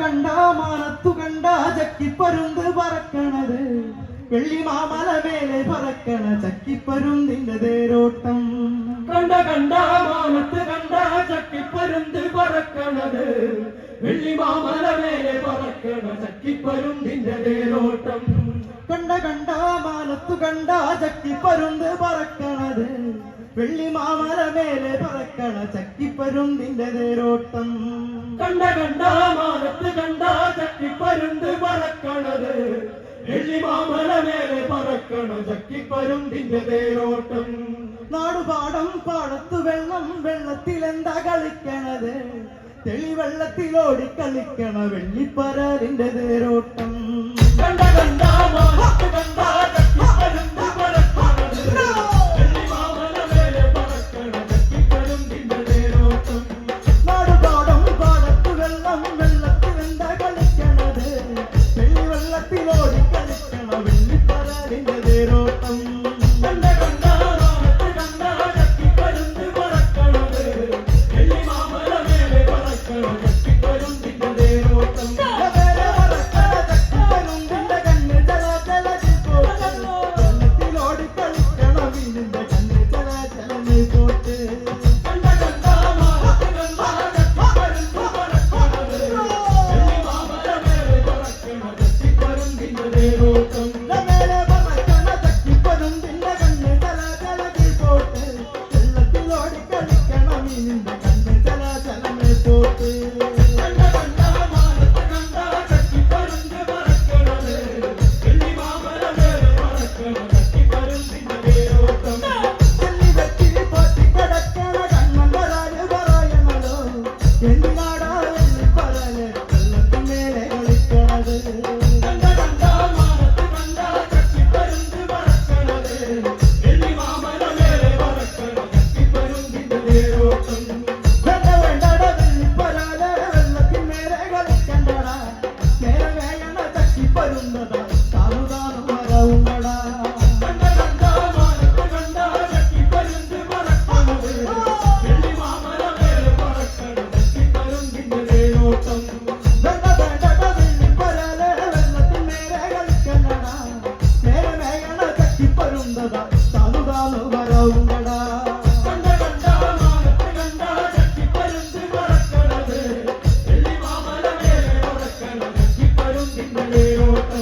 കണ്ട മാനത്തു കണ്ട ചക്കിപ്പരുന്ത് പറക്കണത്. വെള്ളിമാമല മേലെ പറക്കണ ചക്കിപ്പരുന്തിന്റെ തേരോട്ടം. കണ്ട കണ്ട മാനത്ത് കണ്ട ചക്കിപ്പരുന്ത് പറക്കണത്. വെള്ളിമാമല മേലെ പറക്കണ ചക്കിപ്പരുന്തിന്റെ തേരോട്ടം. കണ്ട കണ്ട മാനത്തു കണ്ട ചക്കിപ്പരുന്ത് പറക്കണ വെള്ളിമാമല മേലെ പറക്കണ ചക്കിപ്പരുന്തിന്റെ നേരോട്ടം. കണ്ട കണ്ട മാനത്ത് കണ്ട ചക്കിപ്പരുന്ത് പറക്കണത്. വെള്ളിമാമല മേലെ പറക്കണ ചക്കിപ്പരുന്തിന്റെ നേരോട്ടം. നാടുപാടം പാടത്ത് വെള്ളം വെള്ളത്തിൽ എന്താ കളിക്കണത്? തെളിവെള്ളത്തിലോടി കളിക്കണ വെള്ളിപ്പരാറിന്റെ നേരോട്ടം.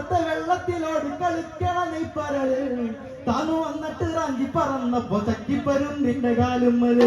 തണുത്ത വെള്ളത്തിലോട് കളിക്കണ നീ പരൽ താനു വന്നിട്ട് റാങ്കി പറന്നപ്പോ ചക്കിപ്പരും നിന്റെ കാലും മൽ